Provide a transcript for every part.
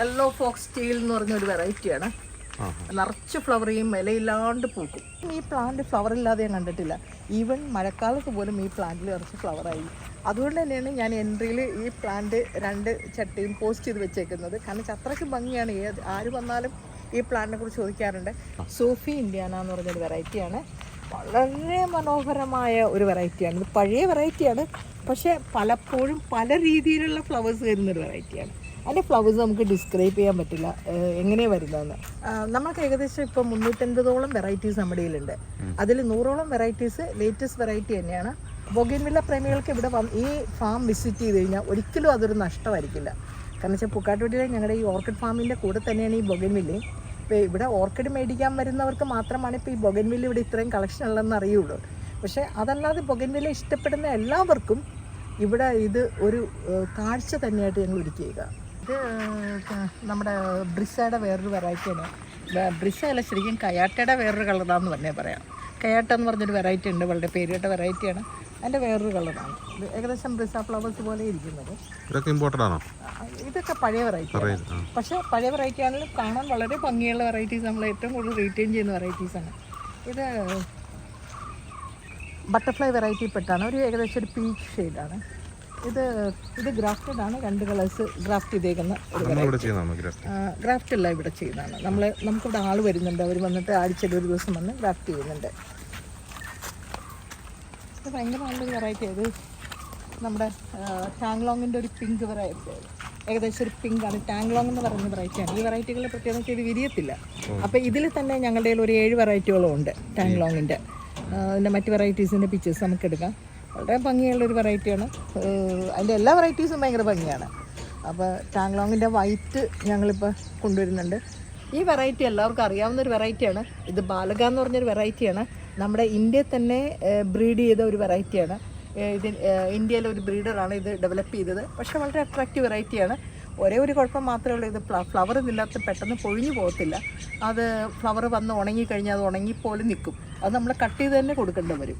Yellow fox steel എന്ന് പറഞ്ഞ ഒരു വെറൈറ്റിയാണ് നിറച്ച് ഫ്ലവർ ചെയ്യും ഇലയില്ലാണ്ട് പൂക്കും. ഈ പ്ലാന്റ് ഫ്ലവർ ഇല്ലാതെ ഞാൻ കണ്ടിട്ടില്ല. ഈവൻ മഴക്കാലത്ത് പോലും ഈ പ്ലാന്റിൽ നിറച്ച് ഫ്ലവറായി അതുകൊണ്ട് തന്നെയാണ് ഞാൻ എൻട്രിയിൽ ഈ പ്ലാന്റ് രണ്ട് ചട്ടിയും പോസ്റ്റ് ചെയ്ത് വെച്ചേക്കുന്നത്. കാരണം അത്രയ്ക്ക് ഭംഗിയാണ്. ഏത് ആര് വന്നാലും ഈ പ്ലാന്റിനെ കുറിച്ച് ചോദിക്കാറുണ്ട്. സൂഫി ഇന്ത്യാന എന്ന് പറഞ്ഞൊരു വെറൈറ്റിയാണ് വളരെ മനോഹരമായ ഒരു വെറൈറ്റിയാണ് ഇത് പഴയ വെറൈറ്റിയാണ് പക്ഷേ പലപ്പോഴും പല രീതിയിലുള്ള ഫ്ലവേഴ്സ് വരുന്നൊരു വെറൈറ്റിയാണ് അതിന്റെ ഫ്ലവേഴ്സ് നമുക്ക് ഡിസ്ക്രൈബ് ചെയ്യാൻ പറ്റില്ല. എങ്ങനെ വരുന്നതെന്ന്? നമ്മൾക്ക് ഏകദേശം ഇപ്പോൾ മുന്നൂറ്റൻപതോളം വെറൈറ്റീസ് നമ്മുടെ കയ്യിലുണ്ട്. അതിൽ നൂറോളം വെറൈറ്റീസ് ലേറ്റസ്റ്റ് വെറൈറ്റി തന്നെയാണ്. ബൊഗിൻവില്ല പ്രേമികൾക്ക് ഇവിടെ ഈ ഫാം വിസിറ്റ് ചെയ്ത് കഴിഞ്ഞാൽ ഒരിക്കലും അതൊരു നഷ്ടമായിരിക്കില്ല. കാരണം വെച്ചാൽ പുക്കാട്ടുപടിയിലെ ഞങ്ങളുടെ ഈ ഓർക്കിഡ് ഫാമിന്റെ കൂടെ തന്നെയാണ് ഈ ബൊഗൻവില്ലയും ഇപ്പോൾ ഇവിടെ ഓർക്കിഡ് മേടിക്കാൻ വരുന്നവർക്ക് മാത്രമാണ് ഇപ്പോൾ ഈ ബൊഗൻവില്ല ഇവിടെ ഇത്രയും കളക്ഷൻ ഉള്ളതെന്ന് അറിയുള്ളൂ. പക്ഷേ അതല്ലാതെ ബൊഗൻവില്ല ഇഷ്ടപ്പെടുന്ന എല്ലാവർക്കും ഇവിടെ ഇത് ഒരു കാഴ്ച തന്നെയായിട്ട് ഞങ്ങൾ ഒരുക്കിയേക്കുക ഇത് നമ്മുടെ ബ്രിസയുടെ വേറൊരു വെറൈറ്റിയാണ് ബ്രിസ അല്ല ശരിക്കും കയാട്ടയുടെ വേറൊരു കളറാന്ന് പറഞ്ഞേ പറയാം. കയാട്ട എന്ന് പറഞ്ഞൊരു വെറൈറ്റി ഉണ്ട് വളരെ പേരുകേട്ട വെറൈറ്റിയാണ് അതിന്റെ വേറൊരു കളറാണ് ഏകദേശം ബ്രിസ ഫ്ലവേഴ്സ് പോലെ ഇരിക്കുന്നത്. ഇതൊക്കെ ഇമ്പോർട്ടന്റ് ആണോ? ഇതൊക്കെ പഴയ വെറൈറ്റി പക്ഷേ പഴയ വെറൈറ്റി ആണെങ്കിലും കാണാൻ വളരെ ഭംഗിയുള്ള വെറൈറ്റീസ് നമ്മൾ ഏറ്റവും കൂടുതൽ റീറ്റെയിൻ ചെയ്യുന്ന വെറൈറ്റീസ് ആണ്. ഇത് ബട്ടർഫ്ലൈ വെറൈറ്റി പെട്ടാണ്. ഒരു ഏകദേശം ഒരു പീച്ച് ഷെയ്ഡാണ് ഇത് ഇത് ഗ്രാഫ്റ്റഡ് ആണ്. രണ്ട് കളേഴ്സ് ഗ്രാഫ്റ്റ് ചെയ്തേക്കുന്ന ഒരു ഗ്രാഫ്റ്റ് അല്ല ഇവിടെ ചെയ്യുന്നതാണ്. നമ്മൾ നമുക്കിവിടെ ആൾ വരുന്നുണ്ട്. അവർ വന്നിട്ട് ആഴ്ചയിൽ ഒരു ദിവസം വന്ന് ഗ്രാഫ്റ്റ് ചെയ്യുന്നുണ്ട്. ഇത് ഭയങ്കര നല്ലൊരു വെറൈറ്റി അത് നമ്മുടെ ടാങ്ലോങ്ങിന്റെ ഒരു പിങ്ക് വെറൈറ്റി ഏകദേശം ഒരു പിങ്കാണ് ആണ്. ടാങ്ലോങ് എന്ന് പറയുന്ന വെറൈറ്റിയാണ് ഈ വെറൈറ്റികളുടെ പ്രത്യേകം ചെയ്ത് വിരിയത്തില്ല. അപ്പോൾ ഇതിൽ തന്നെ ഞങ്ങളുടെ ഒരു ഏഴ് വെറൈറ്റികളും ഉണ്ട് ടാങ്ലോങ്ങിന്റെ പിന്നെ മറ്റ് വെറൈറ്റീസിന്റെ പിക്ചേഴ്സ് നമുക്ക് എടുക്കാം വളരെ ഭംഗിയുള്ളൊരു വെറൈറ്റിയാണ്. അതിന്റെ എല്ലാ വെറൈറ്റീസും ഭയങ്കര ഭംഗിയാണ്. അപ്പോൾ ടാങ്ലോങ്ങിന്റെ വൈറ്റ് ഞങ്ങളിപ്പോൾ കൊണ്ടുവരുന്നുണ്ട്. ഈ വെറൈറ്റി എല്ലാവർക്കും അറിയാവുന്ന ഒരു വെറൈറ്റിയാണ്. ഇത് ബാലക എന്ന് പറഞ്ഞൊരു വെറൈറ്റിയാണ്. നമ്മുടെ ഇന്ത്യയിൽ തന്നെ ബ്രീഡ് ചെയ്ത ഒരു വെറൈറ്റിയാണ്. ഇത് ഇന്ത്യയിലെ ഒരു ബ്രീഡറാണ് ഇത് ഡെവലപ്പ് ചെയ്തത്. പക്ഷേ വളരെ അട്രാക്റ്റീവ് വെറൈറ്റിയാണ്. ഒരേ ഒരു കുഴപ്പം മാത്രമേ ഉള്ളൂ. ഇത് ഫ്ലവർ ഇതിനകത്ത് പെട്ടെന്ന് പൊഴിഞ്ഞു പോകത്തില്ല. അത് ഫ്ലവർ വന്ന് ഉണങ്ങിക്കഴിഞ്ഞാൽ അത് ഉണങ്ങിപ്പോലും നിൽക്കും. അത് നമ്മൾ കട്ട് ചെയ്ത് തന്നെ കൊടുക്കേണ്ടി വരും.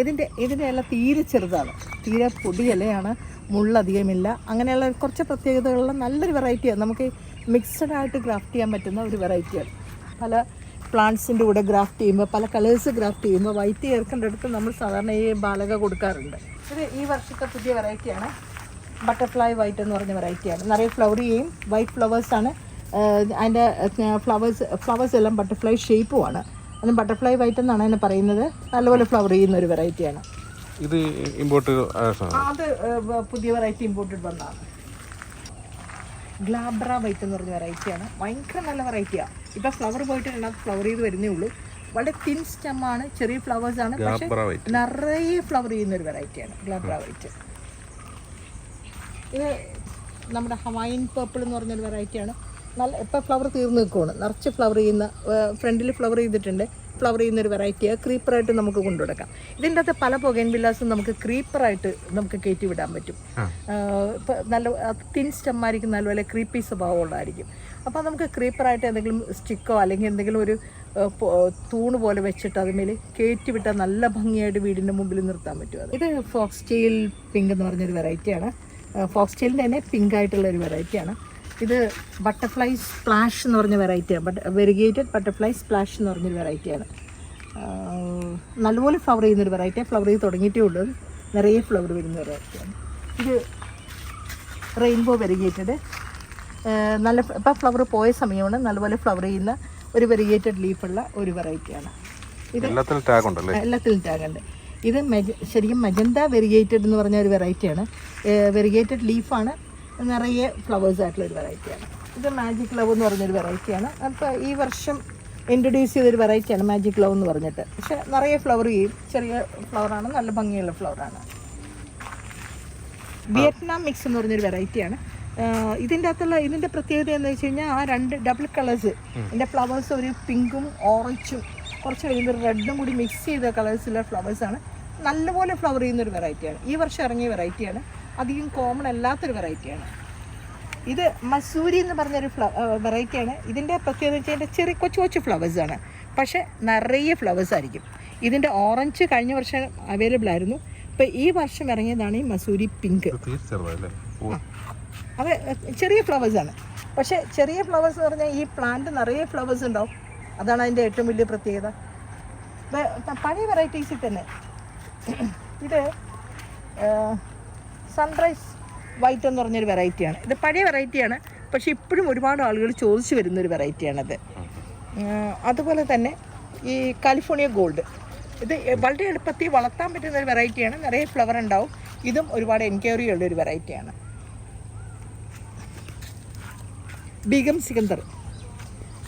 ഇതിന്റെ ഇതിന്റെ ഇല തീരെ ചെറുതാണ്. തീരെ പൊടി ഇലയാണ് മുള്ളധികമില്ല അങ്ങനെയുള്ള കുറച്ച് പ്രത്യേകതകളുള്ള നല്ലൊരു വെറൈറ്റിയാണ് നമുക്ക് മിക്സഡ് ആയിട്ട് ഗ്രാഫ്റ്റ് ചെയ്യാൻ പറ്റുന്ന ഒരു വെറൈറ്റിയാണ് പല പ്ലാന്റ്സിന്റെ കൂടെ ഗ്രാഫ്റ്റ് ചെയ്യുമ്പോൾ പല കളേഴ്സ് ഗ്രാഫ്റ്റ് ചെയ്യുമ്പോൾ വൈറ്റ് ചേർക്കേണ്ടടുത്ത് നമ്മൾ സാധാരണ ഈ ബാലക കൊടുക്കാറുണ്ട്. ഇത് ഈ വർഷത്തെ പുതിയ വെറൈറ്റിയാണ് ബട്ടർഫ്ലൈ വൈറ്റ് എന്ന് പറഞ്ഞ വെറൈറ്റിയാണ് നിറയെ ഫ്ലവർ ചെയ്യും വൈറ്റ് ഫ്ലവേഴ്സാണ് അതിന്റെ ഫ്ലവേഴ്സ് ഫ്ലവേഴ്സ് എല്ലാം ബട്ടർഫ്ലൈ ഷേപ്പുമാണ് അതിന് ബട്ടർഫ്ലൈ വൈറ്റ് എന്നാണ് അതിനെ പറയുന്നത്. നല്ലപോലെ ഫ്ലവർ ചെയ്യുന്ന ഒരു വെറൈറ്റിയാണ് ഇത് ഇമ്പോർട്ട് അത് പുതിയ വെറൈറ്റി ഇമ്പോർട്ടഡ് വന്നതാണ്. ഗ്ലാബ്ര വൈറ്റ് എന്ന് പറഞ്ഞ വെറൈറ്റിയാണ് ഭയങ്കര നല്ല വെറൈറ്റിയാണ് ഇപ്പം ഫ്ലവർ പോയിട്ട് രണ്ടാമത് ഫ്ലവർ ചെയ്ത് വരുന്നേ ഉള്ളൂ. വളരെ തിൻ സ്റ്റെമ്മാണ് ചെറിയ ഫ്ലവേഴ്സാണ് പക്ഷേ നിറയെ ഫ്ലവർ ചെയ്യുന്ന ഒരു വെറൈറ്റിയാണ് ഗ്ലാബ്ര വൈറ്റ് ഇത് നമ്മുടെ ഹവായിൻ പേർപ്പിൾ എന്ന് പറഞ്ഞൊരു വെറൈറ്റിയാണ് നല്ല ഇപ്പം ഫ്ലവർ തീർന്നു നിൽക്കുവാണ്. നിറച്ച് ഫ്ലവർ ചെയ്യുന്ന ഫ്രണ്ടിൽ ഫ്ലവർ ചെയ്തിട്ടുണ്ട്. ഫ്ലവർ ചെയ്യുന്ന ഒരു വെറൈറ്റിയാണ് ക്രീപ്പറായിട്ട് നമുക്ക് കൊണ്ടുകൊടുക്കാം ഇതിന്റെ അകത്ത് പല പൊകൈൻ വില്ലാസും നമുക്ക് ക്രീപ്പറായിട്ട് നമുക്ക് കയറ്റി വിടാൻ പറ്റും. ഇപ്പം നല്ല തിൻ സ്റ്റെമ്മായിരിക്കും നല്ലപോലെ ക്രീപ്പി സ്വഭാവമുള്ളതായിരിക്കും അപ്പോൾ നമുക്ക് ക്രീപ്പറായിട്ട് എന്തെങ്കിലും സ്റ്റിക്കോ അല്ലെങ്കിൽ എന്തെങ്കിലും ഒരു തൂണ് പോലെ വെച്ചിട്ട് അതുമേൽ കയറ്റി വിട്ടാൽ നല്ല ഭംഗിയായിട്ട് വീടിന്റെ മുമ്പിൽ നിർത്താൻ പറ്റും ഇത് ഫോക്സ് പിങ്ക് എന്ന് പറഞ്ഞൊരു വെറൈറ്റിയാണ് ഫോക്സ് ടെയിലിന്റെ തന്നെ പിങ്ക് ആയിട്ടുള്ള ഒരു വെറൈറ്റിയാണ് ഇത് ബട്ടർഫ്ലൈ സ്പ്ലാഷ് എന്ന് പറഞ്ഞ വെറൈറ്റിയാണ് ബട്ട് വെരിഗേറ്റഡ് ബട്ടർഫ്ലൈ സ്പ്ലാഷ് എന്ന് പറഞ്ഞൊരു വെറൈറ്റിയാണ് നല്ലപോലെ ഫ്ലവർ ചെയ്യുന്നൊരു വെറൈറ്റി ഫ്ലവർ ചെയ്ത് തുടങ്ങിയിട്ടേ ഉള്ളൂ. നിറയെ ഫ്ലവർ വരുന്ന വെറൈറ്റിയാണ് ഇത് റെയിൻബോ വെരിഗേറ്റഡ് നല്ല ഇപ്പം ഫ്ലവർ പോയ സമയമാണ് നല്ലപോലെ ഫ്ലവർ ചെയ്യുന്ന ഒരു വെരിഗേറ്റഡ് ലീഫുള്ള ഒരു വെറൈറ്റിയാണ് ഇത് എല്ലാത്തിലും ടാഗ് ഉണ്ട്. ഇത് മെജ ശരിക്കും മജന്ത വെരിഗേറ്റഡ് എന്ന് പറഞ്ഞ ഒരു വെറൈറ്റിയാണ്. വെരിഗേറ്റഡ് ലീഫാണ്. നിറയെ ഫ്ലവേഴ്സ് ആയിട്ടുള്ള ഒരു വെറൈറ്റിയാണ്. ഇത് മാജിക് ലവ് എന്ന് പറഞ്ഞൊരു വെറൈറ്റിയാണ്. അപ്പോൾ ഈ വർഷം ഇൻട്രൊഡ്യൂസ് ചെയ്തൊരു വെറൈറ്റിയാണ് മാജിക് ലവ് എന്ന് പറഞ്ഞിട്ട്. പക്ഷെ നിറയെ ഫ്ലവർ ചെയ്യും. ചെറിയ ഫ്ലവറാണ് നല്ല ഭംഗിയുള്ള ഫ്ലവറാണ് വിയറ്റ്നാം മിക്സ് എന്ന് പറഞ്ഞൊരു വെറൈറ്റിയാണ്. ഇതിന്റെ അകത്തുള്ള ഇതിന്റെ പ്രത്യേകത എന്ന് വെച്ച് കഴിഞ്ഞാൽ ആ രണ്ട് ഡബിൾ കളേഴ്സ് ഇതിന്റെ ഫ്ലവേഴ്സ് ഒരു പിങ്കും ഓറഞ്ചും കുറച്ച് കഴിയുമ്പോൾ റെഡും കൂടി മിക്സ് ചെയ്ത കളേഴ്സിലെ ഫ്ലവേഴ്സാണ് നല്ലപോലെ ഫ്ലവർ ചെയ്യുന്ന ഒരു വെറൈറ്റിയാണ് ഈ വർഷം ഇറങ്ങിയ വെറൈറ്റിയാണ് അധികം കോമൺ അല്ലാത്തൊരു വെറൈറ്റിയാണ് ഇത് മസൂരി എന്ന് പറഞ്ഞൊരു ഫ്ല വെറൈറ്റിയാണ് ഇതിന്റെ പ്രത്യേകത വെച്ചാൽ ഇതിന്റെ ചെറിയ കൊച്ചു കൊച്ചു ഫ്ലവേഴ്സാണ് പക്ഷേ നിറയെ ഫ്ലവേഴ്സ് ആയിരിക്കും. ഇതിന്റെ ഓറഞ്ച് കഴിഞ്ഞ വർഷം അവൈലബിൾ ആയിരുന്നു. ഇപ്പം ഈ വർഷം ഇറങ്ങിയതാണ് ഈ മസൂരി പിങ്ക് അതെ ചെറിയ ഫ്ലവേഴ്സാണ് പക്ഷേ ചെറിയ ഫ്ലവേഴ്സ് എന്ന് പറഞ്ഞാൽ ഈ പ്ലാന്റ് നിറയെ ഫ്ലവേഴ്സ് ഉണ്ടാവും. അതാണ് അതിന്റെ ഏറ്റവും വലിയ പ്രത്യേകത. പഴയ വെറൈറ്റീസിൽ തന്നെ. ഇത് സൺറൈസ് വൈറ്റ് എന്ന് പറഞ്ഞൊരു വെറൈറ്റിയാണ് ഇത് പഴയ വെറൈറ്റിയാണ് പക്ഷേ ഇപ്പോഴും ഒരുപാട് ആളുകൾ ചോദിച്ചു വരുന്നൊരു വെറൈറ്റിയാണത് അതുപോലെ തന്നെ ഈ കാലിഫോർണിയ ഗോൾഡ്. ഇത് വളരെ എളുപ്പത്തിൽ വളർത്താൻ പറ്റുന്ന ഒരു വെറൈറ്റിയാണ് നിറയെ ഫ്ലവർ ഉണ്ടാവും. ഇതും ഒരുപാട് എൻക്വയറി ഉള്ളൊരു വെറൈറ്റിയാണ് ബീഗം സിക്കന്ദർ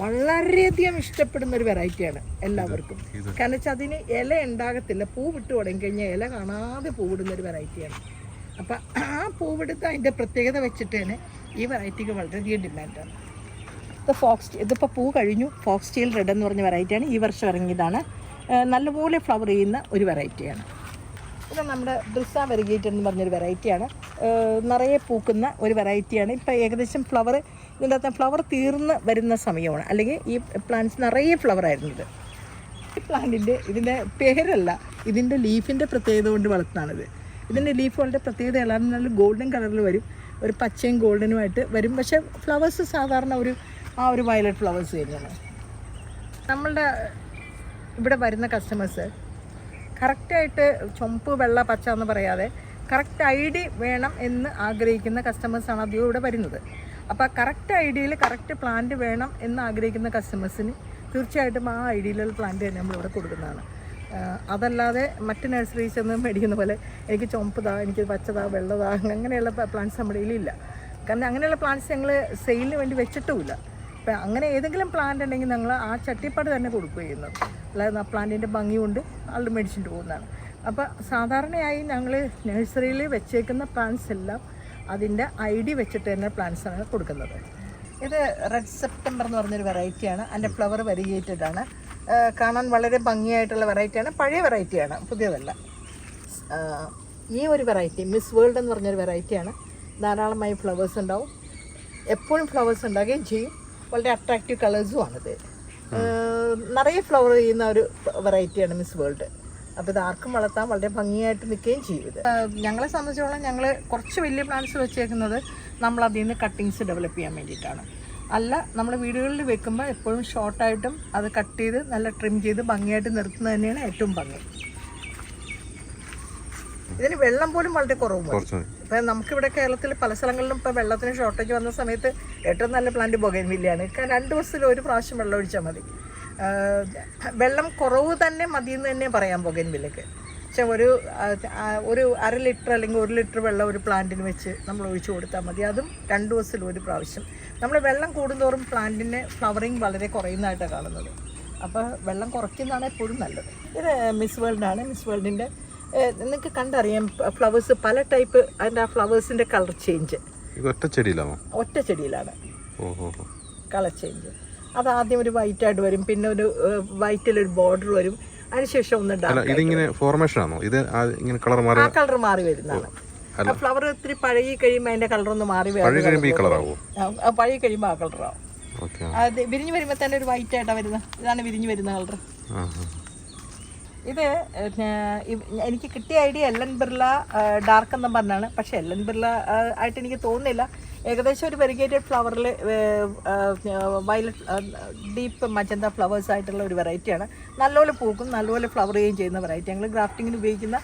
വളരെയധികം ഇഷ്ടപ്പെടുന്ന ഒരു വെറൈറ്റിയാണ് എല്ലാവർക്കും. കാരണം വെച്ചാൽ അതിന് ഇല ഉണ്ടാകത്തില്ല. പൂ വിട്ട് തുടങ്ങി കഴിഞ്ഞാൽ ഇല കാണാതെ പൂവിടുന്ന ഒരു വെറൈറ്റിയാണ്. അപ്പം ആ പൂവിടുത്ത അതിന്റെ പ്രത്യേകത വെച്ചിട്ട് തന്നെ ഈ വെറൈറ്റിക്ക് വളരെയധികം ഡിമാൻഡാണ്. ഇത് ഫോക്സ് ഇതിപ്പോൾ പൂ കഴിഞ്ഞു. ഫോക്സ് സ്റ്റീൽ റെഡ് എന്ന് പറഞ്ഞ വെറൈറ്റിയാണ്. ഈ വർഷം ഇറങ്ങിയതാണ്. നല്ലപോലെ ഫ്ലവർ ചെയ്യുന്ന ഒരു വെറൈറ്റിയാണ്. ഇത് നമ്മുടെ ബ്രിസ വെറിഗേറ്റ് എന്ന് പറഞ്ഞൊരു വെറൈറ്റിയാണ്. നിറയെ പൂക്കുന്ന ഒരു വെറൈറ്റിയാണ്. ഇപ്പോൾ ഏകദേശം ഫ്ലവർ ഇതിന്റെ അകത്ത് ഫ്ലവർ തീർന്ന് വരുന്ന സമയമാണ്. അല്ലെങ്കിൽ ഈ പ്ലാന്റ്സ് നിറയെ ഫ്ലവർ ആയിരുന്നത് ഈ പ്ലാന്റിന്റെ ഇതിന്റെ പേരല്ല ഇതിന്റെ ലീഫിന്റെ പ്രത്യേകത കൊണ്ട് വളർത്തുന്നതാണിത് ഇതിന്റെ ലീഫ് വളരെ പ്രത്യേകതയുള്ള നല്ല ഗോൾഡൻ കളറിൽ വരും. ഒരു പച്ചയും ഗോൾഡനുമായിട്ട് വരും. പക്ഷേ ഫ്ലവേഴ്സ് സാധാരണ ഒരു ആ ഒരു വയലറ്റ് ഫ്ലവേഴ്സ് തന്നെയാണ്. നമ്മളുടെ ഇവിടെ വരുന്ന കസ്റ്റമേഴ്സ് കറക്റ്റായിട്ട് ചുമപ്പ് വെള്ള പച്ച എന്ന് പറയാതെ കറക്റ്റ് ഐ ഡി വേണം എന്ന് ആഗ്രഹിക്കുന്ന കസ്റ്റമേഴ്സാണ് അധികം ഇവിടെ വരുന്നത്. അപ്പോൾ കറക്റ്റ് ഐഡിയയിൽ കറക്റ്റ് പ്ലാന്റ് വേണം എന്ന് ആഗ്രഹിക്കുന്ന കസ്റ്റമേഴ്സിന് തീർച്ചയായിട്ടും ആ ഐഡിയയിലുള്ള പ്ലാന്റ് തന്നെ നമ്മളിവിടെ കൊടുക്കുന്നതാണ്. അതല്ലാതെ മറ്റ് നഴ്സറീസ് എന്ന് മേടിക്കുന്ന പോലെ എനിക്ക് ചുമപ്പതാ എനിക്ക് പച്ചതാ വെള്ളതാ അങ്ങനെയുള്ള പ്ലാന്റ്സ് നമ്മുടെ ഇല്ല. കാരണം അങ്ങനെയുള്ള പ്ലാന്റ്സ് ഞങ്ങൾ സെയിലിന് വേണ്ടി വെച്ചിട്ടുമില്ല. അപ്പം അങ്ങനെ ഏതെങ്കിലും പ്ലാന്റ് ഉണ്ടെങ്കിൽ ഞങ്ങൾ ആ ചട്ടിപ്പാട് തന്നെ കൊടുക്കുക ചെയ്യുന്നത്. അല്ലാതെ ആ പ്ലാന്റിന്റെ ഭംഗി കൊണ്ട് ആൾ മേടിച്ചിട്ട് പോകുന്നതാണ്. അപ്പോൾ സാധാരണയായി ഞങ്ങൾ നഴ്സറിയിൽ വെച്ചേക്കുന്ന പ്ലാന്റ്സ് എല്ലാം അതിന്റെ ഐ ഡി വെച്ചിട്ട് തന്നെ പ്ലാന്റ്സാണ് കൊടുക്കുന്നത്. ഇത് റെഡ് സെപ്റ്റംബർ എന്ന് പറഞ്ഞൊരു വെറൈറ്റിയാണ് അതിന്റെ ഫ്ലവർ വെരിഗേറ്റഡ് ആണ്. കാണാൻ വളരെ ഭംഗിയായിട്ടുള്ള വെറൈറ്റിയാണ് പഴയ വെറൈറ്റിയാണ് പുതിയതല്ല. ഈ ഒരു വെറൈറ്റി മിസ് വേൾഡ് എന്ന് പറഞ്ഞൊരു വെറൈറ്റിയാണ് ധാരാളമായി ഫ്ലവേഴ്സ് ഉണ്ടാവും. എപ്പോഴും ഫ്ലവേഴ്സ് ഉണ്ടാകുകയും ചെയ്യും. വളരെ അട്രാക്റ്റീവ് കളേഴ്സും ആണിത്. നിറയെ ഫ്ലവർ ചെയ്യുന്ന ഒരു വെറൈറ്റിയാണ് മിസ് വേൾഡ് അപ്പോൾ ഇതാർക്കും വളർത്താൻ വളരെ ഭംഗിയായിട്ട് നിൽക്കുകയും ചെയ്യും ഇത്. ഞങ്ങളെ സംബന്ധിച്ചോളം ഞങ്ങൾ കുറച്ച് വലിയ പ്ലാന്റ്സ് വെച്ചേക്കുന്നത് നമ്മൾ അതിൽ നിന്ന് കട്ടിങ്സ് ഡെവലപ്പ് ചെയ്യാൻ വേണ്ടിയിട്ടാണ്. അല്ല നമ്മൾ വീടുകളിൽ വെക്കുമ്പോൾ എപ്പോഴും ഷോർട്ടായിട്ടും അത് കട്ട് ചെയ്ത് നല്ല ട്രിം ചെയ്ത് ഭംഗിയായിട്ട് നിർത്തുന്നത് തന്നെയാണ് ഏറ്റവും ഭംഗി. ഇതിന് വെള്ളം പോലും വളരെ കുറവ് മതി. ഇപ്പം നമുക്കിവിടെ കേരളത്തിൽ പല സ്ഥലങ്ങളിലും ഇപ്പം വെള്ളത്തിന് ഷോർട്ടേജ് വന്ന സമയത്ത് ഏറ്റവും നല്ല പ്ലാന്റ് ബൊഗൈൻവില്ലയാണ്. കാരണം രണ്ട് ദിവസത്തിൽ ഒരു പ്രാവശ്യം വെള്ളം ഒഴിച്ചാൽ മതി. വെള്ളം കുറവ് തന്നെ മതി എന്ന് തന്നെ പറയാം ബൊഗൈൻവില്ലയ്ക്ക് പക്ഷെ ഒരു ഒരു അര ലിറ്റർ അല്ലെങ്കിൽ ഒരു ലിറ്റർ വെള്ളം ഒരു പ്ലാന്റിന് വെച്ച് നമ്മൾ ഒഴിച്ചു കൊടുത്താൽ മതി. അതും രണ്ട് ദിവസത്തിൽ ഒരു പ്രാവശ്യം. നമ്മൾ വെള്ളം കൂടുന്തോറും പ്ലാന്റിന് ഫ്ലവറിങ് വളരെ കുറയുന്നതായിട്ടാണ് കാണുന്നത്. അപ്പോൾ വെള്ളം കുറയ്ക്കുന്നതാണ് എപ്പോഴും നല്ലത്. ഇത് മിസ് വേൾഡാണ് മിസ് വേൾഡിന്റെ നിങ്ങൾക്ക് കണ്ടറിയാം ഫ്ലവേഴ്സ് പല ടൈപ്പ് അതിന്റെ ആ ഫ്ലവേഴ്സിന്റെ കളർ ചേഞ്ച്. ഒറ്റ ചെടിയിലാണോ ഒറ്റ ചെടിയിലാണ് കളർ ചേഞ്ച്. അത് ആദ്യം ഒരു വൈറ്റ് ആയിട്ട് വരും. പിന്നെ ഒരു വൈറ്റിൽ ഒരു ബോർഡർ വരും. അതിനുശേഷം ഒന്ന് ഡാർക്ക് ഇതിങ്ങനെ ഫോർമേഷൻ ആണോ? ഇത് ഇങ്ങനെ കളർ മാറി ആ കളർ മാറി വരുന്നതാണ്. ഫ്ലവർ ഇത്തിരി പഴകി കഴിയുമ്പോൾ അതിന്റെ കളർ ഒന്ന് മാറി വരും. പഴകി കഴിയുമ്പോൾ ആ കളറാവും ആവും. അത് വിരിഞ്ഞു വരുമ്പോൾ തന്നെ ഒരു വൈറ്റ് ആയിട്ടാണ് വരുന്നത്. ഇതാണ് വിരിഞ്ഞു വരുന്ന കളർ. ഇത് എനിക്ക് കിട്ടിയ ഐഡിയ എല്ലൻ ബിർള ഡാർക്ക് എന്ന് പറഞ്ഞാണ്. പക്ഷെ എല്ലൻ ബിർള ആയിട്ട് എനിക്ക് തോന്നുന്നില്ല. ഏകദേശം ഒരു വെരിഗേറ്റഡ് ഫ്ലവറിൽ വയലറ്റ് ഡീപ്പ് മജന്ത ഫ്ലവേഴ്സ് ആയിട്ടുള്ള ഒരു വെറൈറ്റിയാണ് നല്ലപോലെ പൂക്കും നല്ലപോലെ ഫ്ലവർ ചെയ്യുകയും ചെയ്യുന്ന വെറൈറ്റി ഞങ്ങൾ ഗ്രാഫ്റ്റിങ്ങിന് ഉപയോഗിക്കുന്ന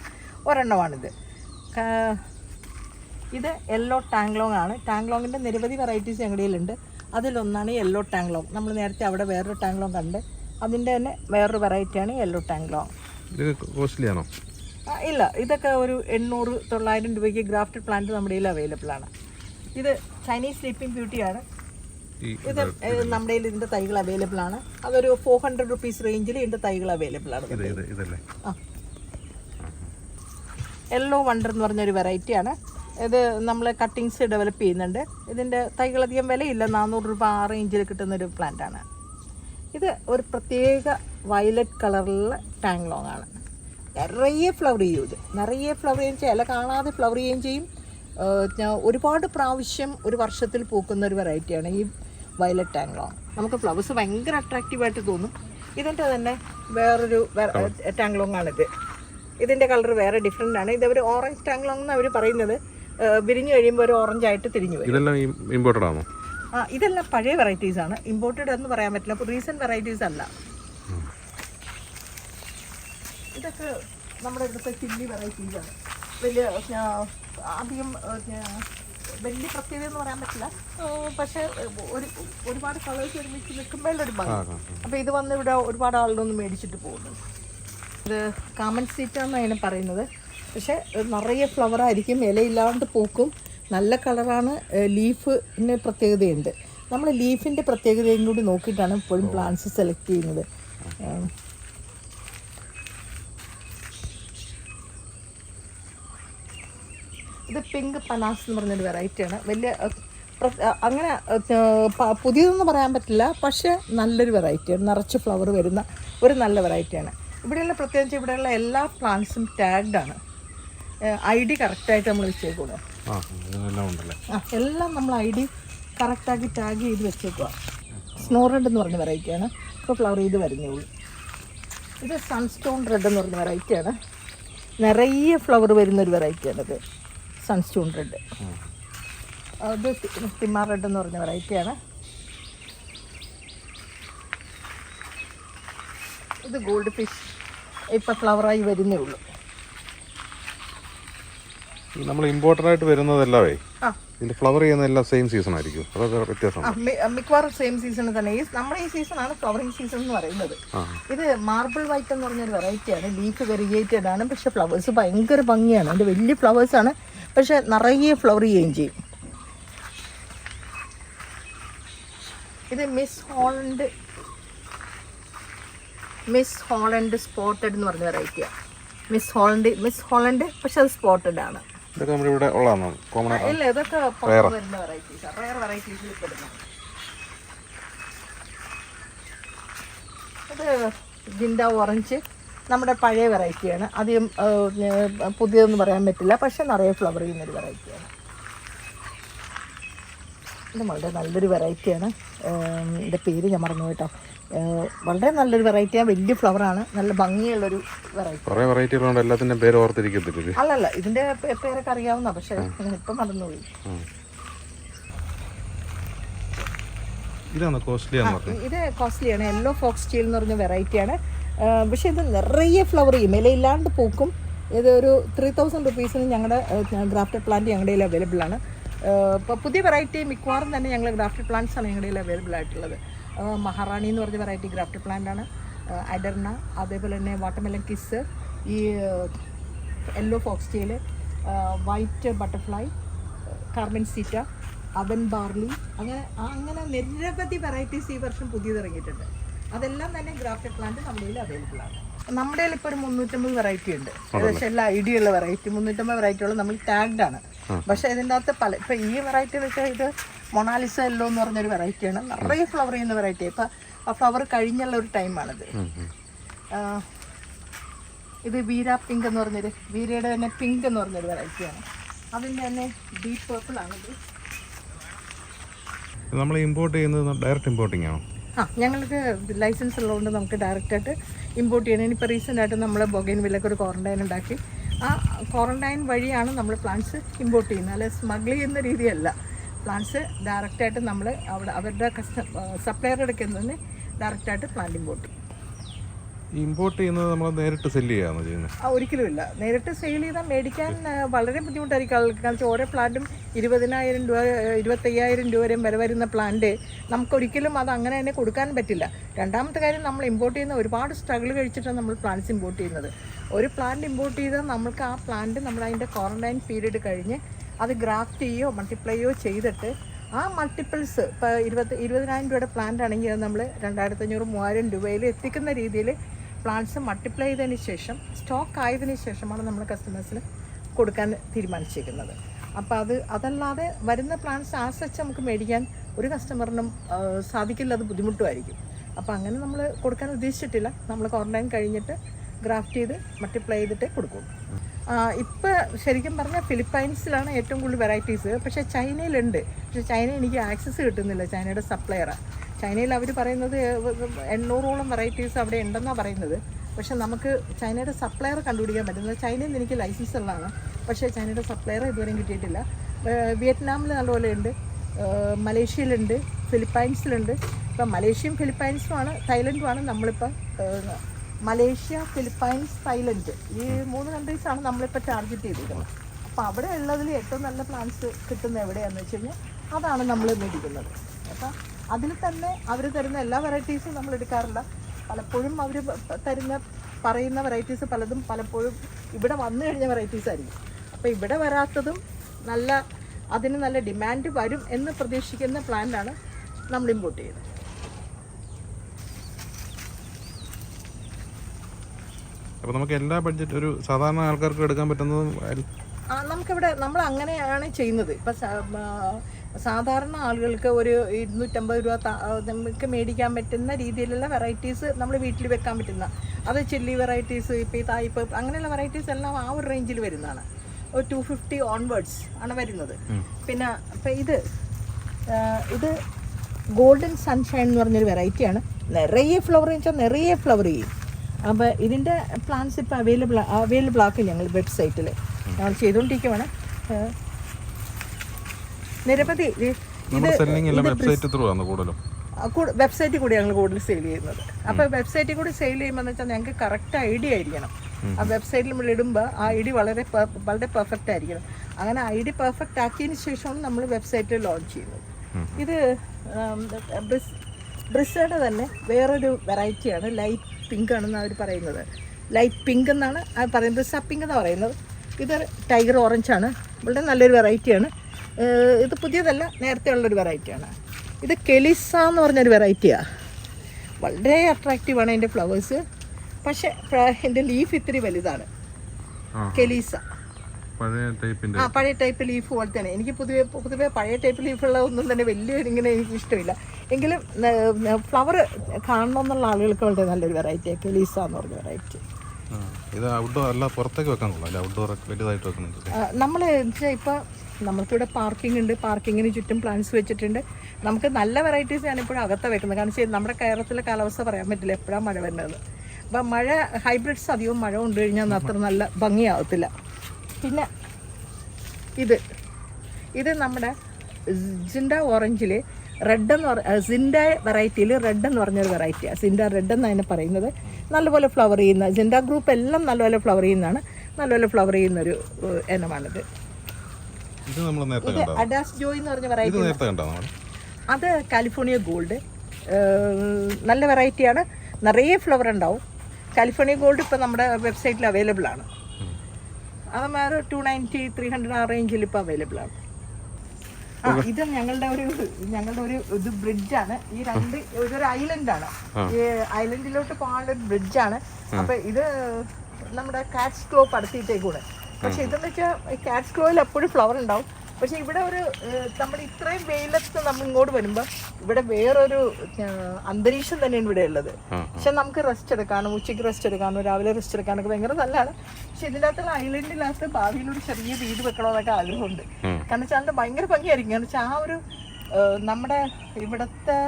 ഒരെണ്ണമാണിത്. ഇത് യെല്ലോ ടാങ്ലോങ് ആണ്. ടാങ്ലോങ്ങിന്റെ നിരവധി വെറൈറ്റീസ് ഞങ്ങളുടെ കയ്യിലുണ്ട്. അതിലൊന്നാണ് യെല്ലോ ടാങ്ലോങ് നമ്മൾ നേരത്തെ അവിടെ വേറൊരു ടാങ്ലോങ് കണ്ട് അതിന്റെ തന്നെ വേറൊരു വെറൈറ്റിയാണ് യെല്ലോ ടാങ്ലോങ് ഇത് കോസ്റ്റ്ലി ആണോ ഇല്ല. ഇതൊക്കെ ഒരു എണ്ണൂറ് തൊള്ളായിരം രൂപയ്ക്ക് ഗ്രാഫ്റ്റഡ് പ്ലാന്റ് നമ്മുടെ കയ്യിൽ അവൈലബിൾ ആണ്. ഇത് ചൈനീസ് സ്ലീപ്പിംഗ് ബ്യൂട്ടിയാണ് ഇത് നമ്മുടെ കയ്യിൽ ഇതിന്റെ തൈകൾ അവൈലബിൾ ആണ്. അതൊരു ഫോർ ഹൺഡ്രഡ് റുപ്പീസ് റേഞ്ചിൽ ഇതിന്റെ തൈകൾ അവൈലബിൾ ആണ്. യെല്ലോ വണ്ടർ എന്ന് പറഞ്ഞൊരു വെറൈറ്റിയാണ് ഇത് നമ്മൾ കട്ടിങ്സ് ഡെവലപ്പ് ചെയ്യുന്നുണ്ട്. ഇതിന്റെ തൈകളധികം വിലയില്ല. നാനൂറ് രൂപ ആ റേഞ്ചിൽ കിട്ടുന്നൊരു പ്ലാന്റാണ് ഇത് ഒരു പ്രത്യേക വയലറ്റ് കളറിലുള്ള ടാങ്ലോങ് ആണ്. നിറയെ ഫ്ലവർ ചെയ്യും ഇത് നിറയെ ഫ്ലവർ ചെയ്യും ചില കാണാതെ ഫ്ലവർ ചെയ്യുകയും ചെയ്യും. ഒരുപാട് പ്രാവശ്യം ഒരു വർഷത്തിൽ പൂക്കുന്ന ഒരു വെറൈറ്റിയാണ് ഈ വയലറ്റ് ടാങ്ക്ലോ. നമുക്ക് ഫ്ലവേഴ്സ് ഭയങ്കര അട്രാക്റ്റീവായിട്ട് തോന്നും. ഇതിന്റെ തന്നെ വേറൊരു ടാങ്ലോങ് ആണിത്. ഇതിന്റെ കളർ വേറെ ഡിഫറെന്റ് ആണ്. ഇതവർ ഓറഞ്ച് ടാങ്ലോങ് എന്ന് അവർ പറയുന്നത്. വിരിഞ്ഞു കഴിയുമ്പോൾ ഒരു ഓറഞ്ച് ആയിട്ട് തിരിഞ്ഞു വരും. ഇതെല്ലാം ഇമ്പോർട്ടഡ് ആണോ? ആ ഇതെല്ലാം പഴയ വെറൈറ്റീസ് ആണ്. ഇമ്പോർട്ടഡ് എന്ന് പറയാൻ പറ്റില്ല. അപ്പോൾ റീസെന്റ് വെറൈറ്റീസ് അല്ല. ഇതൊക്കെ നമ്മുടെ ഇവിടുത്തെ ചില്ലി വെറൈറ്റീസ് ആണ്. വലിയ അധികം വലിയ പ്രത്യേകത എന്ന് പറയാൻ പറ്റില്ല. പക്ഷെ ഒരു ഒരുപാട് കളേഴ്സ് ഒരുമിച്ച് നിൽക്കുമ്പോഴൊരു ഭംഗി. അപ്പോൾ ഇത് വന്ന് ഇവിടെ ഒരുപാട് ആളുകളൊന്നും മേടിച്ചിട്ട് പോകുന്നു. ഇത് കാമൻ സീറ്റ് എന്നാണ് പറയുന്നത്. പക്ഷെ നിറയെ ഫ്ലവർ ആയിരിക്കും ഇലയില്ലാണ്ട് പൂക്കും. നല്ല കളറാണ് ലീഫിന് പ്രത്യേകതയുണ്ട്. നമ്മൾ ലീഫിന്റെ പ്രത്യേകതയും കൂടി നോക്കിയിട്ടാണ് ഇപ്പോഴും പ്ലാന്റ്സ് സെലക്ട് ചെയ്യുന്നത്. ഇത് പിങ്ക് പനാസ് എന്ന് പറഞ്ഞൊരു വെറൈറ്റിയാണ് വലിയ അങ്ങനെ പുതിയതെന്ന് പറയാൻ പറ്റില്ല. പക്ഷേ നല്ലൊരു വെറൈറ്റിയാണ് നിറച്ച് ഫ്ലവർ വരുന്ന ഒരു നല്ല വെറൈറ്റിയാണ് ഇവിടെയുള്ള പ്രത്യേകിച്ച് ഇവിടെയുള്ള എല്ലാ പ്ലാന്റ്സും ടാഗ്ഡ് ആണ്. ഐ ഡി കറക്റ്റായിട്ട് നമ്മൾ വെച്ചേക്കുന്നു ആ എല്ലാം നമ്മൾ ഐ ഡി കറക്റ്റാക്കി ടാഗ് ചെയ്ത് വെച്ചേക്കുക സ്നോ റെഡ് എന്ന് പറഞ്ഞ വെറൈറ്റിയാണ് ഇപ്പോൾ ഫ്ലവർ ചെയ്ത് വരുന്നേ ഉള്ളൂ. ഇത് സൺസ്റ്റോൺ റെഡ് എന്ന് പറഞ്ഞ വെറൈറ്റിയാണ് നിറയെ ഫ്ലവർ വരുന്നൊരു വെറൈറ്റിയാണിത് സൺസ്റ്റോൺ റെഡ് അത് തിമാർ റെഡ് എന്ന് പറഞ്ഞ വെറൈറ്റിയാണ് ഇത് ഗോൾഡ് ഫിഷ് ഇപ്പം ഫ്ലവറായി വരുന്നേ ഉള്ളൂ. നമ്മൾ ഇമ്പോർട്ടഡ് ആയിട്ട് വരുന്നതല്ലേ ഇതിന്റെ ഫ്ലവർ ചെയ്യുന്ന എല്ലാം സെയിം സീസൺ ആയിരിക്കും. അതൊക്കെ വ്യത്യാസം മിക്കവാറും സെയിം സീസണിൽ തന്നെ. ഈ നമ്മുടെ ഈ സീസൺ ആണ് ഫ്ലവറിങ് സീസൺ എന്ന് പറയുന്നത്. ഇത് മാർബിൾ വൈറ്റ് എന്ന് പറഞ്ഞൊരു വെറൈറ്റിയാണ് ലീഫ് വെരിഗേറ്റഡ് ആണ്. പക്ഷെ ഫ്ലവേഴ്സ് ഭയങ്കര ഭംഗിയാണ്. അതിന്റെ വലിയ ഫ്ലവേഴ്സ് ആണ്. പക്ഷെ നിറയെ ഫ്ലവർ ചെയ്യുകയും ചെയ്യും. ഇത് Miss Holland Miss Holland spotted എന്ന് പറഞ്ഞ വെറൈറ്റിയാണ് മിസ് ഹോളണ്ട് മിസ് ഹോളണ്ട് പക്ഷെ അത് സ്പോട്ടഡ് ആണ്. ഇതൊക്കെ നമ്മുടെ ഇവിടെ ഉള്ളതാണ്. കോമൺ റയർ ജിൻഡ ഓറഞ്ച് നമ്മുടെ പഴയ വെറൈറ്റിയാണ് അധികം പുതിയതെന്ന് പറയാൻ പറ്റില്ല. പക്ഷെ നിറയെ ഫ്ലവർ ചെയ്യുന്നൊരു വെറൈറ്റിയാണ് ഇത് വളരെ നല്ലൊരു വെറൈറ്റിയാണ് ഇതിന്റെ പേര് ഞാൻ മറന്നു കേട്ടോ വളരെ നല്ലൊരു വെറൈറ്റിയാണ് വലിയ ഫ്ലവർ ആണ്. നല്ല ഭംഗിയുള്ളൊരു വെറൈറ്റി കുറേ വെറൈറ്റികളുണ്ട് എല്ലാത്തിന്റെ പേര് ഓർത്തിരിക്കത്തില്ല അല്ലല്ല ഇതിന്റെ പേരൊക്കെ അറിയാവുന്ന പക്ഷെ ഇപ്പം മറന്നുപോയി ഇതാണ് കോസ്റ്റ്ലി ഇത് കോസ്റ്റ്ലിയാണ് യെല്ലോ ഫോക്സ് സ്റ്റീൽ എന്ന് പറഞ്ഞ വെറൈറ്റിയാണ് പക്ഷേ ഇത് നിറയെ ഫ്ലവർ ചെയ്യും. ഇലയില്ലാണ്ട് പൂക്കും. ഇത് ഒരു ത്രീ തൗസൻഡ് റുപ്പീസിന് ഞങ്ങളുടെ ഗ്രാഫ്റ്റഡ് പ്ലാന്റ് ഞങ്ങളുടെ കയ്യിൽ അവൈലബിൾ ആണ്. ഇപ്പോൾ പുതിയ വെറൈറ്റി മിക്കവാറും തന്നെ ഞങ്ങൾ ഗ്രാഫ്റ്റഡ് പ്ലാന്റ്സ് ആണ് ഞങ്ങളുടെ കയ്യിൽ അവൈലബിൾ ആയിട്ടുള്ളത്. മഹാറാണി എന്ന് പറഞ്ഞ വെറൈറ്റി ഗ്രാഫ്റ്റ് പ്ലാന്റ് ആണ്. അഡർണ അതേപോലെ തന്നെ വാട്ടർമെലൻ കിസ് ഈ yellow fox white butterfly carbon സീറ്റ അവൻ ബാർലി അങ്ങനെ അങ്ങനെ നിരവധി വെറൈറ്റീസ് ഈ വർഷം പുതിയതിറങ്ങിയിട്ടുണ്ട് അതെല്ലാം തന്നെ ഗ്രാഫ്റ്റ് പ്ലാന്റ് നമ്മുടെ കയ്യിൽ അവൈലബിൾ ആണ്. നമ്മുടെ കയ്യിൽ ഇപ്പോൾ ഒരു മുന്നൂറ്റമ്പത് വെറൈറ്റി ഉണ്ട്. ഏകദേശം എല്ലാ ഐഡിയ ഉള്ള വെറൈറ്റി മുന്നൂറ്റമ്പത് വെറൈറ്റികൾ നമ്മൾ ടാഗ്ഡ് ആണ്. പക്ഷേ ഇതിന്റെ അകത്ത് പല ഇപ്പം ഈ വെറൈറ്റി വെച്ചാൽ ഇത് മൊണാലിസ എല്ലോ എന്ന് പറഞ്ഞൊരു വെറൈറ്റിയാണ് നിറയെ ഫ്ലവർ ചെയ്യുന്ന വെറൈറ്റി ഇപ്പം ആ ഫ്ലവർ കഴിഞ്ഞുള്ള ഒരു ടൈമാണിത് ഇത് വീര പിങ്ക് എന്ന് പറഞ്ഞൊരു വീരയുടെ തന്നെ പിങ്ക് എന്ന് പറഞ്ഞൊരു വെറൈറ്റിയാണ് അതിന്റെ തന്നെ ഡീപ്പ് പേർപ്പിൾ ആണിത് നമ്മൾ ഇമ്പോർട്ട് ചെയ്യുന്നത് ഡയറക്റ്റ് ഇമ്പോർട്ടിംഗ് ആണോ? ആ ഞങ്ങൾക്ക് ലൈസൻസ് ഉള്ളതുകൊണ്ട് നമുക്ക് ഡയറക്റ്റായിട്ട് ഇമ്പോർട്ട് ചെയ്യണം. ഇനിയിപ്പോൾ റീസെന്റ് ആയിട്ട് നമ്മൾ ബൊഗൈൻ വില്ലൊക്കെ ഒരു ക്വാറന്റൈൻ ഉണ്ടാക്കി. ആ ക്വാറന്റൈൻ വഴിയാണ് നമ്മൾ പ്ലാന്റ്സ് ഇമ്പോർട്ട് ചെയ്യുന്നത്. അല്ലെ സ്മഗിൾ ചെയ്യുന്ന രീതിയല്ല. പ്ലാന്റ്സ് ഡയറക്റ്റായിട്ട് നമ്മൾ അവിടെ അവരുടെ കസ്റ്റ സപ്ലയർ എടുക്കുന്നതിന് ഡയറക്റ്റായിട്ട് പ്ലാന്റ് ഇമ്പോർട്ട് ചെയ്യും. ഇമ്പോർട്ട് ചെയ്യുന്നത് നമ്മൾ നേരിട്ട് സെല്ല് ചെയ്യാണോ ചെയ്യുന്നത്? ആ ഒരിക്കലുമില്ല നേരിട്ട് സെയിൽ ചെയ്താൽ മേടിക്കാൻ വളരെ ബുദ്ധിമുട്ടായിരിക്കും. ആൾക്ക് കാരണം വെച്ചാൽ ഓരോ പ്ലാന്റും ഇരുപതിനായിരം രൂപ ഇരുപത്തയ്യായിരം രൂപ വരെയും വില വരുന്ന പ്ലാന്റ് നമുക്കൊരിക്കലും അത് അങ്ങനെ തന്നെ കൊടുക്കാൻ പറ്റില്ല. രണ്ടാമത്തെ കാര്യം നമ്മൾ ഇമ്പോർട്ട് ചെയ്യുന്ന ഒരുപാട് സ്ട്രഗിൾ കഴിച്ചിട്ടാണ് നമ്മൾ പ്ലാന്റ്സ് ഇമ്പോർട്ട് ചെയ്യുന്നത്. ഒരു പ്ലാന്റ് ഇമ്പോർട്ട് ചെയ്താൽ നമുക്ക് ആ പ്ലാന്റ് നമ്മൾ അതിന്റെ ക്വാറന്റൈൻ പീരീഡ് കഴിഞ്ഞ് അത് ഗ്രാഫ്റ്റ് ചെയ്യോ മൾട്ടിപ്ലൈയോ ചെയ്തിട്ട് ആ മൾട്ടിപ്പിൾസ് ഇപ്പോൾ ഇരുപത്തി ഇരുപതിനായിരം രൂപയുടെ പ്ലാന്റ് ആണെങ്കിൽ നമ്മൾ രണ്ടായിരത്തഞ്ഞൂറ് മൂവായിരം രൂപയിൽ എത്തിക്കുന്ന രീതിയിൽ പ്ലാന്റ്സ് മൾട്ടിപ്ലൈ ചെയ്തതിന് ശേഷം സ്റ്റോക്ക് ആയതിനു ശേഷമാണ് നമ്മൾ കസ്റ്റമേഴ്സിന് കൊടുക്കാൻ തീരുമാനിച്ചിരിക്കുന്നത്. അപ്പോൾ അത് അതല്ലാതെ വരുന്ന പ്ലാന്റ്സ് ആസച്ച് നമുക്ക് മേടിക്കാൻ ഒരു കസ്റ്റമറിനും സാധിക്കില്ല അത് ബുദ്ധിമുട്ടുമായിരിക്കും. അപ്പോൾ അങ്ങനെ നമ്മൾ കൊടുക്കാൻ ഉദ്ദേശിച്ചിട്ടില്ല. നമ്മൾ ക്വാറന്റൈൻ കഴിഞ്ഞിട്ട് ഗ്രാഫ്റ്റ് ചെയ്ത് മൾട്ടിപ്ലൈ ചെയ്തിട്ടേ കൊടുക്കും ഇപ്പം ശരിക്കും പറഞ്ഞാൽ ഫിലിപ്പൈൻസിലാണ് ഏറ്റവും കൂടുതൽ വെറൈറ്റീസ്. പക്ഷേ ചൈനയിലുണ്ട്. പക്ഷേ ചൈന എനിക്ക് ആക്സസ് കിട്ടുന്നില്ല ചൈനയുടെ സപ്ലയറാണ് ചൈനയിൽ അവർ പറയുന്നത് എണ്ണൂറോളം വെറൈറ്റീസ് അവിടെ ഉണ്ടെന്നാണ് പറയുന്നത്. പക്ഷെ നമുക്ക് ചൈനയുടെ സപ്ലയർ കണ്ടുപിടിക്കാൻ പറ്റുന്നത് ചൈനയിൽ നിന്ന് എനിക്ക് ലൈസൻസ് ഉള്ളതാണ്. പക്ഷേ ചൈനയുടെ സപ്ലയർ ഇതുവരെയും കിട്ടിയിട്ടില്ല. വിയറ്റ്നാമിൽ നല്ലപോലെ ഉണ്ട്. മലേഷ്യയിലുണ്ട്. ഫിലിപ്പൈൻസിലുണ്ട്. ഇപ്പം മലേഷ്യയും ഫിലിപ്പൈൻസുമാണ് തായ്ലൻഡുമാണ് നമ്മളിപ്പോൾ ഏഹ് മലേഷ്യ ഫിലിപ്പൈൻസ് തായ്ലൻഡ് ഈ മൂന്ന് കൺട്രീസാണ് നമ്മളിപ്പോൾ ടാർഗറ്റ് ചെയ്തിരിക്കുന്നത്. അപ്പോൾ അവിടെ ഉള്ളതിൽ ഏറ്റവും നല്ല പ്ലാന്റ്സ് കിട്ടുന്ന എവിടെയാണെന്ന് വെച്ച് കഴിഞ്ഞാൽ അതാണ് നമ്മൾ മേടിക്കുന്നത്. അപ്പം അതിൽ തന്നെ അവർ തരുന്ന എല്ലാ വെറൈറ്റീസും നമ്മൾ എടുക്കാറില്ല. പലപ്പോഴും അവർ തരുന്ന പറയുന്ന വെറൈറ്റീസ് പലതും പലപ്പോഴും ഇവിടെ വന്നു കഴിഞ്ഞ വെറൈറ്റീസ് ആയിരിക്കും. അപ്പോൾ ഇവിടെ വരാത്തതും നല്ല അതിന് നല്ല ഡിമാൻഡ് വരും എന്ന് പ്രതീക്ഷിക്കുന്ന പ്ലാന്റാണ് നമ്മൾ ഇമ്പോർട്ട് ചെയ്യുന്നത്. അപ്പോൾ നമുക്ക് എല്ലാ ബഡ്ജറ്റ് ഒരു സാധാരണ ആൾക്കാർക്ക് എടുക്കാൻ പറ്റുന്നതും നമുക്കിവിടെ നമ്മൾ അങ്ങനെയാണ് ചെയ്യുന്നത്. ഇപ്പം സാധാരണ ആളുകൾക്ക് ഒരു ഇരുന്നൂറ്റമ്പത് രൂപ നമുക്ക് മേടിക്കാൻ പറ്റുന്ന രീതിയിലുള്ള വെറൈറ്റീസ് നമ്മൾ വീട്ടിൽ വെക്കാൻ പറ്റുന്ന. അത് ചില്ലി വെറൈറ്റീസ് ഇപ്പോൾ ഈ തായ്പ് അങ്ങനെയുള്ള വെറൈറ്റീസ് എല്ലാം ആ ഒരു റേഞ്ചിൽ വരുന്നതാണ്. ഒരു ടു ഫിഫ്റ്റി ഓൺവേർഡ്സ് ആണ് വരുന്നത്. പിന്നെ ഇപ്പം ഇത് ഇത് ഗോൾഡൻ സൺഷൈൻ എന്ന് പറഞ്ഞൊരു വെറൈറ്റിയാണ് നിറയെ ഫ്ലവർ വെച്ചാൽ നിറയെ ഫ്ലവർ ചെയ്യും. അപ്പോൾ ഇതിന്റെ പ്ലാൻസ് ഇപ്പോൾ അവൈലബിൾ അവൈലബിൾ ആക്കും ഞങ്ങൾ വെബ്സൈറ്റിൽ ഞങ്ങൾ ചെയ്തുകൊണ്ടിരിക്കുവാണ് നിരവധി വെബ്സൈറ്റ് വെബ്സൈറ്റിൽ കൂടി ഞങ്ങൾ കൂടുതൽ സെയിൽ ചെയ്യുന്നത്. അപ്പോൾ വെബ്സൈറ്റിൽ കൂടി സെയിൽ ചെയ്യുമ്പോൾ എന്ന് വെച്ചാൽ ഞങ്ങൾക്ക് കറക്റ്റ് ഐഡിയ ആയിരിക്കണം. ആ വെബ്സൈറ്റിൽ നമ്മൾ ഇടുമ്പോൾ ആ ഐ ഡി വളരെ വളരെ പെർഫെക്റ്റ് ആയിരിക്കണം. അങ്ങനെ ഐ ഡി പെർഫെക്റ്റ് ആക്കിയതിന് ശേഷമാണ് നമ്മൾ വെബ്സൈറ്റിൽ ലോഞ്ച് ചെയ്യുന്നത്. ഇത് ബ്രിസ് ബ്രിസയുടെ തന്നെ വേറൊരു വെറൈറ്റിയാണ് ലൈറ്റ് പിങ്ക് ആണെന്ന് അവർ പറയുന്നത്. ലൈറ്റ് പിങ്ക് എന്നാണ് അത് പറയുന്നത്. ബ്രിസ പിങ്ക് എന്ന് പറയുന്നത്. ഇത് ടൈഗർ ഓറഞ്ച് ആണ്. വളരെ നല്ലൊരു വെറൈറ്റിയാണ് ഇത് പുതിയതല്ല നേരത്തെ ഉള്ളൊരു വെറൈറ്റിയാണ് ഇത് കെലിസ എന്ന് പറഞ്ഞൊരു വെറൈറ്റിയാണ് വളരെ അട്രാക്റ്റീവാണ് അതിന്റെ ഫ്ലവേഴ്സ് പക്ഷേ എന്റെ ലീഫ് ഇത്തിരി വലുതാണ്. കെലീസ പഴയ ടൈപ്പ് ലീഫ് പോലെ തന്നെ എനിക്ക് പൊതുവെ പൊതുവെ പഴയ ടൈപ്പ് ലീഫുള്ള ഒന്നും തന്നെ വലിയ ഇങ്ങനെ എനിക്ക് ഇഷ്ടമില്ല. എങ്കിലും ഫ്ലവർ കാണണം എന്നുള്ള ആളുകൾക്ക് വളരെ നല്ലൊരു വെറൈറ്റി കെലീസ എന്ന് പറഞ്ഞ വെറൈറ്റി ഇത് ഔട്ട്ഡോർ അല്ല പുറത്തേക്ക് വെക്കാൻ കൊള്ളാം ഔട്ട്ഡോർ വലുതായിട്ട് വെക്കുന്നുണ്ട്. നമ്മൾ ഇപ്പോൾ നമുക്കിവിടെ പാർക്കിംഗ് ഉണ്ട്. പാർക്കിങ്ങിന് ചുറ്റും പ്ലാന്റ്സ് വെച്ചിട്ടുണ്ട്. നമുക്ക് നല്ല വെറൈറ്റീസ് ഞാൻ ഇപ്പോഴും അകത്ത വെക്കുന്നത്. കാരണം വെച്ചാൽ നമ്മുടെ കേരളത്തിലെ കാലാവസ്ഥ പറയാൻ പറ്റില്ല. എപ്പോഴാണ് മഴ വരുന്നത് അപ്പം മഴ ഹൈബ്രിഡ്സ് അധികവും മഴ കൊണ്ടു കഴിഞ്ഞാൽ അത്ര നല്ല ഭംഗിയാവത്തില്ല. പിന്നെ ഇത്. ഇത് നമ്മുടെ ജിൻഡ ഓറഞ്ചിൽ റെഡ് എന്ന് പറ സിൻഡ വെറൈറ്റിയിൽ റെഡ് എന്ന് പറഞ്ഞൊരു വെറൈറ്റിയാണ് സിൻഡ റെഡ് എന്നാണ് അതിനെ പറയുന്നത്. നല്ലപോലെ ഫ്ലവർ ചെയ്യുന്ന ജിൻഡ ഗ്രൂപ്പ് എല്ലാം നല്ലപോലെ ഫ്ലവർ ചെയ്യുന്നതാണ്. നല്ലപോലെ ഫ്ലവർ ചെയ്യുന്നൊരു ഒരു ഇനമാണിത്. ഇത് നമ്മൾ നേരത്തെ കണ്ടോ അഡാസ് ജോയ് എന്ന് പറഞ്ഞ ഇത് വെറൈറ്റി നേരത്തെ കണ്ടോ നമ്മൾ. അത് കാലിഫോർണിയ ഗോൾഡ് നല്ല വെറൈറ്റിയാണ് നിറയെ ഫ്ലവർ ഉണ്ടാവും. കാലിഫോർണിയ ഗോൾഡ് ഇപ്പോൾ നമ്മുടെ വെബ്സൈറ്റിൽ അവൈലബിൾ ആണ്. അത് മാറി ടു നയന്റി ത്രീ ഹൺഡ്രഡ് ആ റേഞ്ചിൽ ഇപ്പോൾ അവൈലബിൾ ആണ്. ആ ഇത് ഞങ്ങളുടെ ഒരു ഞങ്ങളുടെ ഒരു ഇത് ബ്രിഡ്ജാണ് ഈ രണ്ട് ഇതൊരു ആണ് ഈ ഐലൻഡിലോട്ട് പോകാനുള്ള ഒരു ബ്രിഡ്ജാണ് അപ്പൊ ഇത് നമ്മുടെ കാറ്റ്സ് ക്ലോ പടുത്തിയിട്ടേക്കൂടെ പക്ഷെ ഇതെന്ന് വെച്ചാൽ കാറ്റ്സ് ക്ലോയിൽ എപ്പോഴും ഫ്ലവർ ഉണ്ടാവും. പക്ഷെ ഇവിടെ ഒരു നമ്മൾ ഇത്രയും വെയിലത്ത് നമ്മൾ ഇങ്ങോട്ട് വരുമ്പോൾ ഇവിടെ വേറൊരു അന്തരീക്ഷം തന്നെയാണ് ഇവിടെ ഉള്ളത്. പക്ഷെ നമുക്ക് റെസ്റ്റ് എടുക്കാനും ഉച്ചയ്ക്ക് റെസ്റ്റ് എടുക്കാനും രാവിലെ റെസ്റ്റ് എടുക്കാനൊക്കെ ഭയങ്കര നല്ലതാണ്. പക്ഷെ ഇതിന്റെ അകത്തുള്ള ഐലൻഡിനകത്ത് ഭാവിയിൽ ഒരു ചെറിയ വീട് വെക്കണമെന്നൊക്കെ ആഗ്രഹമുണ്ട്. കാരണം വെച്ചാൽ അതിന്റെ ഭയങ്കര ഭംഗിയായിരിക്കും. കാരണം വെച്ചാൽ ആ ഒരു നമ്മുടെ ഇവിടുത്തെ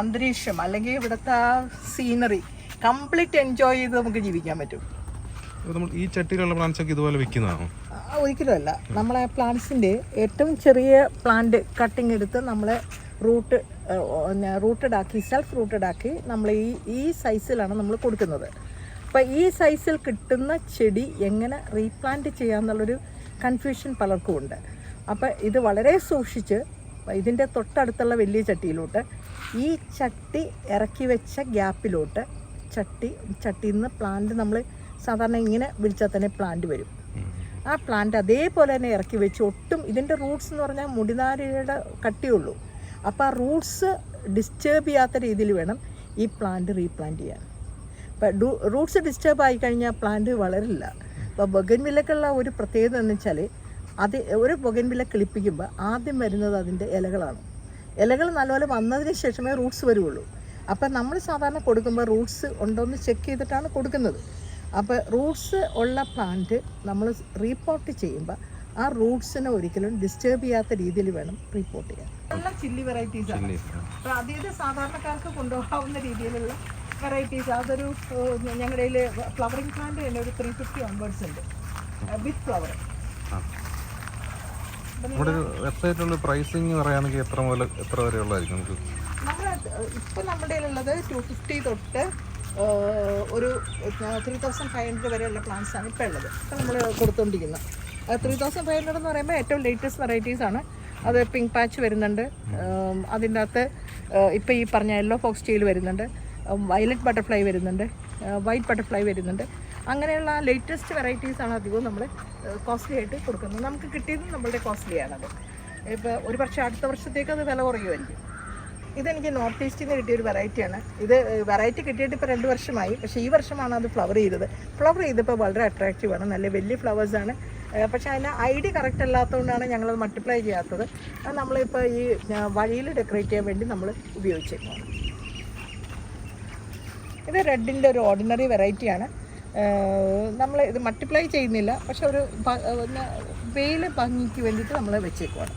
അന്തരീക്ഷം അല്ലെങ്കിൽ ഇവിടുത്തെ ആ സീനറി കംപ്ലീറ്റ് എൻജോയ് ചെയ്ത് നമുക്ക് ജീവിക്കാൻ പറ്റും. നമ്മൾ ഈ ചട്ടിയിലുള്ള പ്ലാന്റ്സ് ഒക്കെ ഇതുപോലെ വിൽക്കുന്നതാണോ ആ, ഒരിക്കലുമല്ല നമ്മളെ പ്ലാന്റ്സിന്റെ ഏറ്റവും ചെറിയ പ്ലാന്റ് കട്ടിങ് എടുത്ത് നമ്മൾ റൂട്ട് റൂട്ടഡ് ആക്കി സെൽഫ് റൂട്ടഡ് ആക്കി നമ്മൾ ഈ ഈ സൈസിലാണ് നമ്മൾ കൊടുക്കുന്നത്. അപ്പോൾ ഈ സൈസിൽ കിട്ടുന്ന ചെടി എങ്ങനെ റീപ്ലാന്റ് ചെയ്യാമെന്നുള്ളൊരു കൺഫ്യൂഷൻ പലർക്കും ഉണ്ട്. അപ്പോൾ ഇത് വളരെ സൂക്ഷിച്ച് ഇതിന്റെ തൊട്ടടുത്തുള്ള വലിയ ചട്ടിയിലോട്ട് ഈ ചട്ടി ഇറക്കി വെച്ച ഗ്യാപ്പിലോട്ട് ചട്ടി ചട്ടിയിൽ നിന്ന് പ്ലാന്റ് നമ്മൾ സാധാരണ ഇങ്ങനെ വിളിച്ചാൽ തന്നെ പ്ലാന്റ് വരും. ആ പ്ലാന്റ് അതേപോലെ തന്നെ ഇറക്കി വെച്ച് ഒട്ടും ഇതിന്റെ റൂട്ട്സ് എന്ന് പറഞ്ഞാൽ മുടിനാരിയുടെ കട്ടിയുള്ളൂ അപ്പോൾ ആ റൂട്ട്സ് ഡിസ്റ്റേബ് ചെയ്യാത്ത രീതിയിൽ വേണം ഈ പ്ലാന്റ് റീപ്ലാന്റ് ചെയ്യാൻ. അപ്പം റൂട്ട്സ് ഡിസ്റ്റേബ് ആയി കഴിഞ്ഞാൽ പ്ലാന്റ് വളരില്ല. അപ്പോൾ ബൊഗൻവില്ലക്കുള്ള ഒരു പ്രത്യേകത എന്ന് വെച്ചാൽ അത് ഒരു ബൊഗൻവില്ല കിളിപ്പിക്കുമ്പോൾ ആദ്യം വരുന്നത് അതിന്റെ ഇലകളാണ്. ഇലകൾ നല്ലപോലെ വന്നതിന് ശേഷമേ റൂട്ട്സ് വരുള്ളൂ. അപ്പം നമ്മൾ സാധാരണ കൊടുക്കുമ്പോൾ റൂട്ട്സ് ഉണ്ടോയെന്ന് ചെക്ക് ചെയ്തിട്ടാണ് കൊടുക്കുന്നത്. അപ്പോൾ റൂട്ട്സ് ഉള്ള പ്ലാന്റ് നമ്മൾ റീപ്പോർട്ട് ചെയ്യുമ്പോൾ ആ റൂട്ട്സിനെ ഒരിക്കലും ഡിസ്റ്റേബ് ചെയ്യാത്ത രീതിയിൽ വേണം റിപ്പോർട്ട് ചെയ്യാൻ. നല്ല ചില്ലി വെറൈറ്റീസ് ആണ്. അപ്പോൾ അതായത് സാധാരണക്കാർക്ക് കൊണ്ടുപോകാവുന്ന രീതിയിലുള്ള വെറൈറ്റീസ് അതൊരു ഞങ്ങളുടെ കയ്യിൽ ഫ്ലവറിങ് പ്ലാന്റ് തന്നെ ഒരു ത്രീ ഫിഫ്റ്റി ഓൺവേർഡ്സ് ഉണ്ട്. വിത്ത് ഫ്ലവർ ഒരു വെബ്സൈറ്റിലുള്ള പ്രൈസിങ് പറയുകയാണെങ്കിൽ എത്ര മുതൽ എത്ര വരെ ഉള്ളതായിരിക്കും നമുക്ക്? നമ്മൾ ഇപ്പം നമ്മുടെ ഉള്ളത് ടു ഫിഫ്റ്റി തൊട്ട് ഒരു ത്രീ തൗസൻഡ് ഫൈവ് ഹൺഡ്രഡ് വരെയുള്ള പ്ലാന്റ്സാണ് ഇപ്പോൾ ഉള്ളത്. ഇപ്പം നമ്മൾ കൊടുത്തുകൊണ്ടിരിക്കുന്നത് ത്രീ തൗസൻഡ് ഫൈവ് ഹൺഡ്രഡ് എന്ന് പറയുമ്പോൾ ഏറ്റവും ലേറ്റസ്റ്റ് ആണ്. അത് പിങ്ക് പാച്ച് വരുന്നുണ്ട്. അതിന്റെ അകത്ത് ഇപ്പോൾ ഈ പറഞ്ഞ യെല്ലോ ഫോക്സ് സ്റ്റീൽ വരുന്നുണ്ട്. വയലറ്റ് ബട്ടർഫ്ലൈ വരുന്നുണ്ട്. വൈറ്റ് ബട്ടർഫ്ലൈ വരുന്നുണ്ട്. അങ്ങനെയുള്ള ലേറ്റസ്റ്റ് ആണ് അധികവും നമ്മൾ കോസ്റ്റ്ലി ആയിട്ട് കൊടുക്കുന്നത്. നമുക്ക് കിട്ടിയത് നമ്മളുടെ കോസ്റ്റ്ലി ആണത്. ഇപ്പോൾ ഒരു പക്ഷേ അടുത്ത വർഷത്തേക്ക് അത് വില കുറയുമായിരിക്കും. ഇതെനിക്ക് നോർത്ത് ഈസ്റ്റിൽ നിന്ന് കിട്ടിയ ഒരു വെറൈറ്റിയാണ്. ഇത് വെറൈറ്റി കിട്ടിയിട്ട് ഇപ്പോൾ രണ്ട് വർഷമായി. പക്ഷേ ഈ വർഷമാണ് അത് ഫ്ലവർ ചെയ്തത്. ഫ്ലവർ ചെയ്തപ്പോൾ വളരെ അട്രാക്റ്റീവാണ് നല്ല വലിയ ഫ്ലവേഴ്സാണ് പക്ഷേ അതിന് ഐ ഡി കറക്റ്റ് അല്ലാത്തതുകൊണ്ടാണ് ഞങ്ങളത് മൾട്ടിപ്ലൈ ചെയ്യാത്തത്. അത് നമ്മളിപ്പോൾ ഈ വഴിയിൽ ഡെക്കറേറ്റ് ചെയ്യാൻ വേണ്ടി നമ്മൾ ഉപയോഗിച്ചേക്കുന്നത് ഇത് റെഡിന്റെ ഒരു ഓർഡിനറി വെറൈറ്റിയാണ് നമ്മൾ ഇത് മൾട്ടിപ്ലൈ ചെയ്യുന്നില്ല. പക്ഷെ ഒരു വെയിൽ ഭംഗിക്ക് വേണ്ടിയിട്ട് നമ്മൾ വെച്ചേക്കുവാണ്.